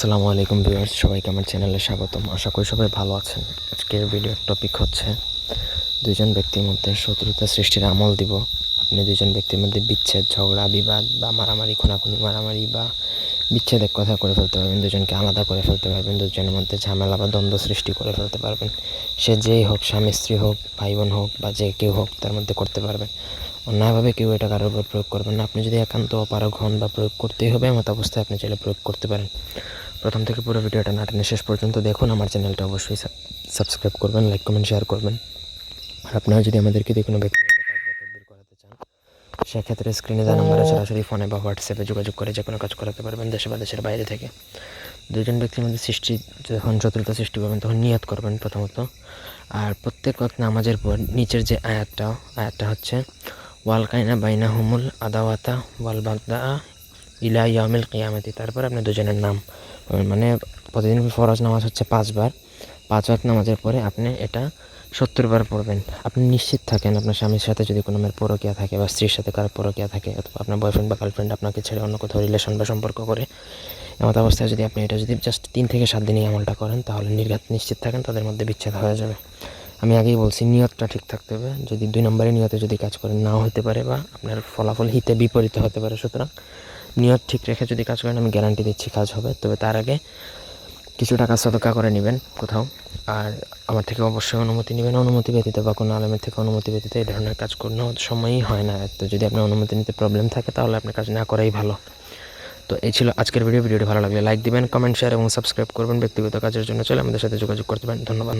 আসসালামু আলাইকুম ভিউয়ার্স, সবাইকে আমার চ্যানেলে স্বাগতম। আশা করি সবাই ভালো আছেন। আজকের ভিডিওর টপিক হচ্ছে, দুইজন ব্যক্তির মধ্যে শত্রুতা সৃষ্টির আমল দিব। আপনি দুইজন ব্যক্তির মধ্যে বিচ্ছেদ, ঝগড়া, বিবাদ বা মারামারি, খুনাখুনি, মারামারি বা বিচ্ছেদ এক কথা করে ফেলতে পারবেন দুজনকে আলাদা করে ফেলতে পারবেন দুজনের মধ্যে ঝামেলা বা দ্বন্দ্ব সৃষ্টি করে ফেলতে পারবেন। সে যেই হোক, স্বামী, স্ত্রী হোক ভাই বোন হোক বা যে কেউ হোক, তার মধ্যে করতে পারবেন। অন্যায়ভাবে কেউ এটা কারোর উপর প্রয়োগ করবেন না। আপনি যদি একান্ত অপারগ হন বা প্রয়োগ করতেই হবে, এমত অবস্থায় আপনি চাইলে প্রয়োগ করতে পারেন। প্রথম থেকে পুরো ভিডিওটা না টেনে শেষ পর্যন্ত দেখুন। আমার চ্যানেলটা অবশ্যই সাবস্ক্রাইব করবেন লাইক কমেন্ট শেয়ার করবেন। আর আপনারা যদি আমাদেরকে দিয়ে কোনো চান, সেক্ষেত্রে স্ক্রিনে দেওয়া নাম্বারে সরাসরি ফোনে বা হোয়াটসঅ্যাপে যোগাযোগ করে যে কোনো কাজ করাতে পারবেন দেশে বা দেশের বাইরে থেকে। দুজন ব্যক্তির মধ্যে সৃষ্টি, যখন শত্রুতা সৃষ্টি করবেন, তখন নিয়াত করবেন প্রথমত। আর প্রত্যেক নামাজের পর নিচের যে আয়াতটা আয়াতটা হচ্ছে, ওয়াল কাইনা বাইনা হুমুল আদাওয়াতা ওয়াল বাগদা ইলা ইয়ামিল কিয়ামতি। তারপর আপনি দুজনের নাম। মানে প্রতিদিন ফরজ নামাজ হচ্ছে পাঁচবার। পাঁচ নামাজের পরে আপনি এটা সত্তরবার পড়বেন। আপনি নিশ্চিত থাকেন আপনার স্বামীর সাথে যদি কোনো মেয়ের পরকিয়া থাকে বা স্ত্রীর সাথে কারও পরকিয়া থাকে অথবা আপনার বয়ফ্রেন্ড বা গার্লফ্রেন্ড আপনাকে ছেড়ে অন্য কোথাও রিলেশন বা সম্পর্ক করে, এমত অবস্থায় যদি আপনি এটা যদি জাস্ট তিন থেকে সাত দিনই আমলটা করেন, তাহলে নির্ঘাত নিশ্চিত থাকেন, তাদের মধ্যে বিচ্ছেদ হয়ে যাবে। আমি আগেই বলছি, নিয়তটা ঠিক থাকতে হবে। যদি দুই নম্বরের নিয়তে যদি কাজ করেন, নাও হতে পারে বা আপনার ফলাফল হিতে বিপরীত হতে পারে সুতরাং। নিয়ত ঠিক রেখে যদি কাজ করেন, আমি গ্যারান্টি দিচ্ছি কাজ হবে। তবে তার আগে কিছু টাকা সদকা করে নেবেন কোথাও। আর আমার থেকে অবশ্যই অনুমতি নেবেন। অনুমতি ব্যতীত বা কোনো আলমের থেকে অনুমতি ব্যতীত এই ধরনের কাজ কোনো সময়ই হয় না। তো যদি আপনার অনুমতি নিতে প্রবলেম থাকে, তাহলে আপনি কাজ না করাই ভালো। তো এই ছিল আজকের ভিডিও ভিডিওটি ভালো লাগলে লাইক দিবেন কমেন্ট শেয়ার এবং সাবস্ক্রাইব করবেন। ব্যক্তিগত কাজের জন্য চলে আমাদের সাথে যোগাযোগ করতে পারেন। ধন্যবাদ।